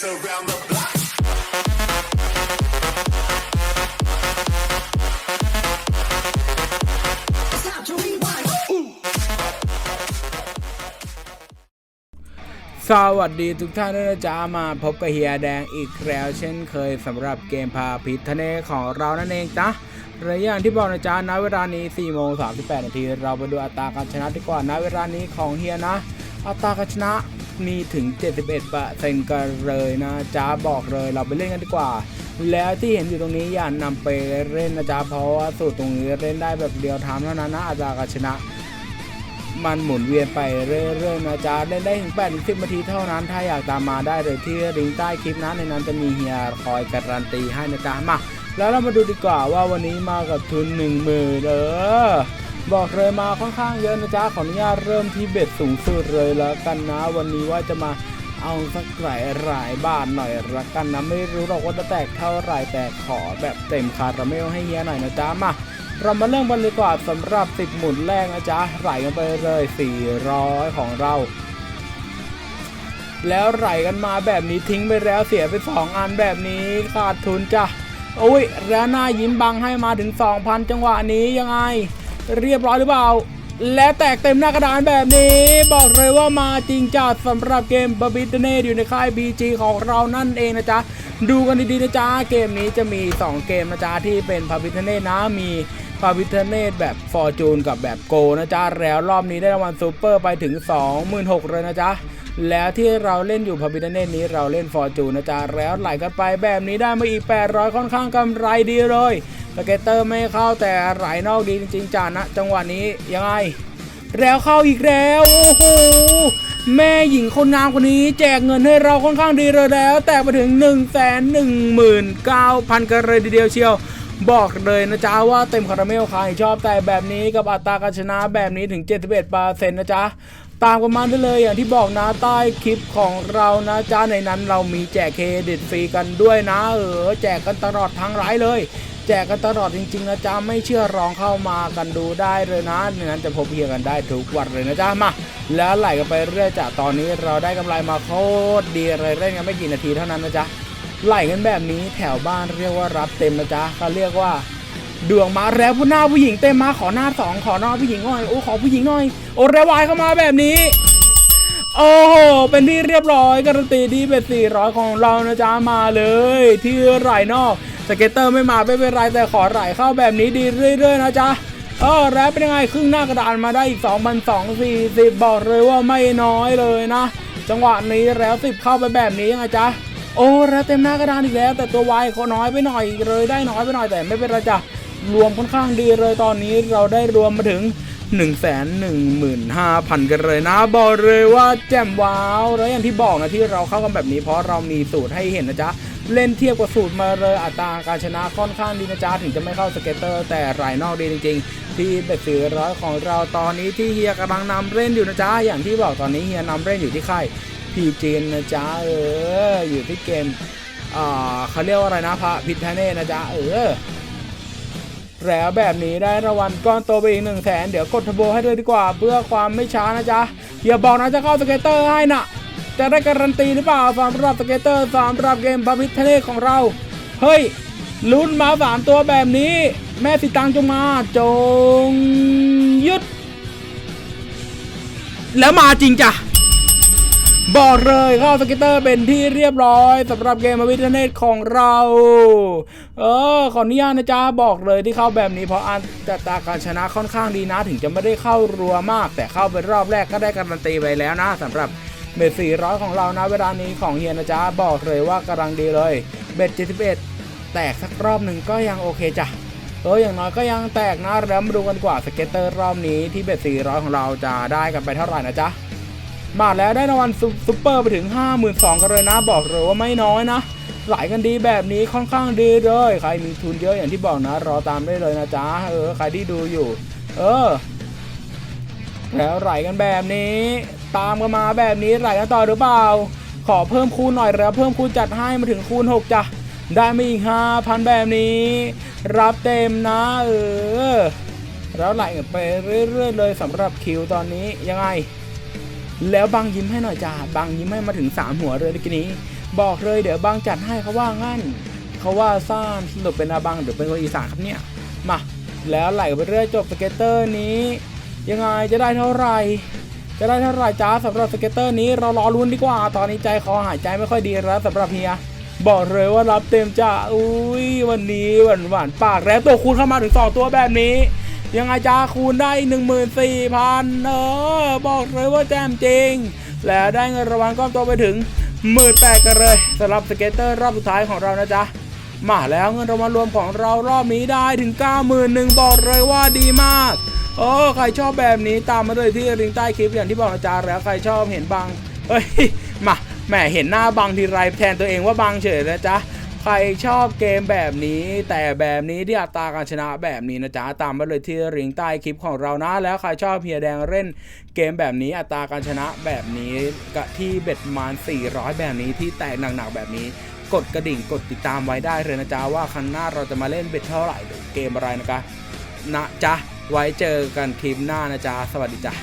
dance around the block. สวัสดีทุกท่านด้วยนะจ๊ะมาพบกับเฮียแดงอีกแล้ว เช่นเคยสำหรับเกมพาพิษทะเนของเรานั่นเองจ้ะระยะที่บอกนะจ๊ะณเวลานี้4โมง38นาทีเราไปดูอัตราการชนะดีกว่าณเวลานี้ของเฮียนะ อัตราการชนะ มีถึง 71เปอร์เซ็นต์กันเลยนะจ๊ะบอกเลยเราไปเล่นกันดีกว่า แล้วที่เห็นอยู่ตรงนี้อย่านำไปเล่นนะจ๊ะเพราะว่าสูตรตรงนี้เล่นได้แบบเดียวทามเท่านั้นนะอัตราการชนะ มันหมุนเวียนไปเรื่อยๆนะจ๊ะเล่นได้ถึง8ถึง10นาทีเท่านั้น ถ้าอยากตามมาได้เลยที่ลิงก์ใต้คลิปนะในนั้นจะมีเฮียคอยการันตีให้นะจ๊ะมาแล้วเรามาดูดีกว่าว่าวันนี้มากับทุน1 0,000เออ บอกเลยมาค่อนข้างเยอะนะจ๊ะขออนุญาตเริ่มที่เบ็ดสูงสุดเลยแล้วกันนะ วันนี้ว่าจะมาเอาสักหลายหลายบาทหน่อยละกันนะไม่รู้หรอกว่าจะแตกเท่าไหร่แต่ขอแบบเต็มคาราเมลให้เฮียหน่อยนะจ๊ะมาเรามาเริ่มกันเลยดีกว่าสำหรับ10หมุนแรกนะจ๊ะไหลกันไปเลย 400 ของเรา แล้วไหลกันมาแบบนี้ทิ้งไปแล้วเสียไป 2 อันแบบนี้ขาดทุนจ้ะโอ้ยแล้วหน้ายิ้มบังให้มาถึง 2,000 จังหวะนี้ยังไง เรียบร้อยหรือเปล่า และแตกเต็มหน้ากระดานแบบนี้ บอกเลยว่ามาจริงจัดสำหรับเกมบาบิตเน่อยู่ในค่าย BG ของเรานั่นเองนะจ๊ะ ดูกันดีๆนะจ๊ะ เกมนี้จะมี 2 เกมนะจ๊ะ ที่เป็นพาบิทเน่นะมีพาบิทเน่แบบฟอร์จูนกับแบบโกนะจ๊ะ แล้วรอบนี้ได้รางวัลซูเปอร์ไปถึง 26,000เลยนะจ๊ะ แล้วที่เราเล่นอยู่พาบิทเน่นี้เราเล่นฟอร์จูนนะจ๊ะแล้วไหลกันไปแบบนี้ได้มาอีก 800 ค่อนข้างกำไรดีเลยสเกตเตอร์ไม่เข้าแต่ไหลนอกดีจริงๆจ้านะจังหวะนี้ยังไง แล้วเข้าอีกแล้ว โอ้โหแม่หญิงคนงามคนนี้แจกเงินให้เราค่อนข้างดีเลยแล้ว แต่ไปถึง1 1 9 0 0 0 กันเลยทีเดียวเชียว บอกเลยนะจ๊ะว่าเต็มคาราเมลใครชอบแต่แบบนี้กับอัตราการชนะแบบนี้ถึง 71%นะจ๊ะ ตามกันมาได้เลยอย่างที่บอกนะใต้คลิปของเรานะจ๊ะในนั้นเรามีแจกเครดิตฟรีกันด้วยนะ เออแจกกันตลอดทั้งไลฟ์เลย แจกกันตลอดจริงๆนะจ๊ะไม่เชื่อลองเข้ามากันดูได้เลยนะในนั้นจะพบเพียงกันได้ทุกวันเลยนะจ๊ะมาแล้วไหลกันไปเรื่อยจากตอนนี้เราได้กำไรมาโคตรดีเลยเล่นกันไม่กี่นาทีเท่านั้นนะจ๊ะไหลกันแบบนี้แถวบ้านเรียกว่ารับเต็มนะจ๊ะเขาเรียกว่า ดวงมาแล้วผู้หน้าผู้หญิงเต็มมาขอหน้าสองขอหน้าผู้หญิงหน่อยโอ้ขอผู้หญิงหน่อยโอ้เรวายเข้ามาแบบนี้ โอ้โหเป็นที่เรียบร้อยการันตีดีเป็น400 ของเรานะจ๊ะมาเลย ที่ไหลนอกสเก็ตเตอร์ไม่มาไม่เป็นไรแต่ขอไหลเข้าแบบนี้ดีเรื่อยๆนะจ๊ะเออแล้วเป็นยังไงครึ่งหน้ากระดานมาได้อีก2,240บอกเลยว่าไม่น้อยเลยนะ จังหวะนี้แล้ว10เข้าไปแบบนี้ยังไงจ๊ะโอ้แล้วเต็มหน้ากระดานอีกแล้ว แต่ตัววายเขาน้อยไปหน่อยเลยได้น้อยไปหน่อยแต่ไม่เป็นไรจ้ะ รวมค่อนข้างดีเลยตอนนี้เราได้รวมมาถึง 1 1 5 0 0 0 กันเลยนะ บอกเลยว่าแจ่มว้าว แล้วอย่างที่บอกนะที่เราเข้ากันแบบนี้เพราะเรามีสูตรให้เห็นนะจ๊ะเล่นเทียบกับสูตรมาเลยอัตราการชนะค่อนข้างดีนะจ๊ะถึงจะไม่เข้าสเก็ตเตอร์ แต่รายนอกดีจริง ๆ ที่เบ็ดสีร้อยของเราตอนนี้ที่เฮียกำลังนำเล่นอยู่นะจ๊ะอย่างที่บอกตอนนี้เฮียนำเล่นอยู่ที่ค่ายพีจีนนะจ๊ะเอออยู่ที่เกมอ่าเขาเรียกว่าอะไรนะพระพิทเน่นะจ๊ะเออ แล้วแบบนี้ได้รางวัลก้อนโตไปอีกหนึ่งแสนเดี๋ยวกดทบโบให้เลยดีกว่า เพื่อความไม่ช้านะจ๊ะอย่าบอกนะจะเข้าสเกตเตอร์ให้นะจะได้การันตีหรือเปล่าสำหรับสเกตเตอร์สำหรับเกมพาพิทเทของเรา เฮ้ยลุ้นมาสามตัวแบบนี้ แม่สิตังจงมาจงยุดแล้วมาจริงจ้ะ บอกเลยเข้าสเก็ตเตอร์เป็นที่เรียบร้อยสำหรับเกมวิทเนตของเรา เออขออนุญาตนะจ๊ะบอกเลยที่เข้าแบบนี้เพราะอันตราการชนะค่อนข้างดีนะ ถึงจะไม่ได้เข้ารัวมาก แต่เข้าเป็นรอบแรกก็ได้การันตีไปแล้วนะสำหรับเบ็ด400 ของเรานะเวลานี้ของเฮียนะจ๊ะบอกเลยว่ากำลังดีเลยเบ็ด71 แตกสักรอบหนึ่งก็ยังโอเคจ้ะเอออย่างน้อยก็ยังแตกนะแล้วมาดูกันกว่าสเก็ตเตอร์รอบนี้ที่เบ็ด400 ของเราจะได้กันไปเท่าไหร่นะจ๊ะ มาแล้วได้รางวัลซุปเปอร์ไปถึง 52,000กันเลยนะ บอกเลยว่าไม่น้อยนะไหลกันดีแบบนี้ค่อนข้างดีเลย ใครมีทุนเยอะอย่างที่บอกนะ รอตามได้เลยนะจ๊ะ เออ ใครที่ดูอยู่ เออ แล้วไหลกันแบบนี้ ตามกันมาแบบนี้ไหลกันต่อหรือเปล่า ขอเพิ่มคูณหน่อยแล้วเพิ่มคูณจัดให้มาถึงคูณ 6จ้ะ ได้มาอีก5,000 แบบนี้ รับเต็มนะ เออ แล้วไหลกันไปเรื่อยๆเลยสำหรับคิวตอนนี้ยังไง แล้วบังยิ้มให้หน่อยจ้าบังยิ้มให้มาถึง 3 หัวเลยเมื่อกี้นี้ บอกเลยเดี๋ยวบางจัดให้เขาว่างั้นเขาว่าซ่านสรุปเป็นอาบังหรือเป็นคนอีสานครับเนี่ย มา แล้วไหลไปเรื่อยจบสเก็ตเตอร์นี้ ยังไงจะได้เท่าไหร่ จะได้เท่าไหร่จ้าสำหรับสเก็ตเตอร์นี้เรารอลุ้นดีกว่า ตอนนี้ใจคอหายใจไม่ค่อยดีแล้วสำหรับเฮียบอกเลยว่ารับเต็มจ้าอุ้ยวันนี้หวานหวานปากแล้วตัวคูณเข้ามาถึง2ตัวแบบนี้ ยังไงจ้าคูณได้ 14,000 เออ บอกเลยว่าแจมจริง และได้เงินรางวัลก้อนโตไปถึงหมื่นแปดกันเลยสำหรับสเก็ตเตอร์รอบสุดท้ายของเรานะจ๊ะ มาแล้วเงินรางวัลรวมของเรารอบนี้ได้ถึง 91,000 บอกเลยว่าดีมากโอ้ใครชอบแบบนี้ตามมาเลยที่ลิงใต้คลิปอย่างที่บอกนะจ๊ะแล้วใครชอบเห็นบังเฮ้ยมาแหมเห็นหน้าบังทีไรแทนตัวเองว่าบังเฉยนะจ๊ะ ใครชอบเกมแบบนี้ แต่แบบนี้ที่อัตราการชนะแบบนี้นะจ๊ะตามมาเลยที่ลิงใต้คลิปของเรานะแล้วใครชอบเฮียแดงเล่นเกมแบบนี้อัตราการชนะแบบนี้กับที่เบ็ดมาณ400 แบบนี้ที่แตกหนักๆแบบนี้กดกระดิ่งกดติดตามไว้ได้เลยนะจ๊ะว่าครั้งหน้าเราจะมาเล่นเบ็ดเท่าไหร่หรือเกมอะไรนะคะนะจ๊ะไว้เจอกันคลิปหน้านะจ๊ะสวัสดีจ้ะ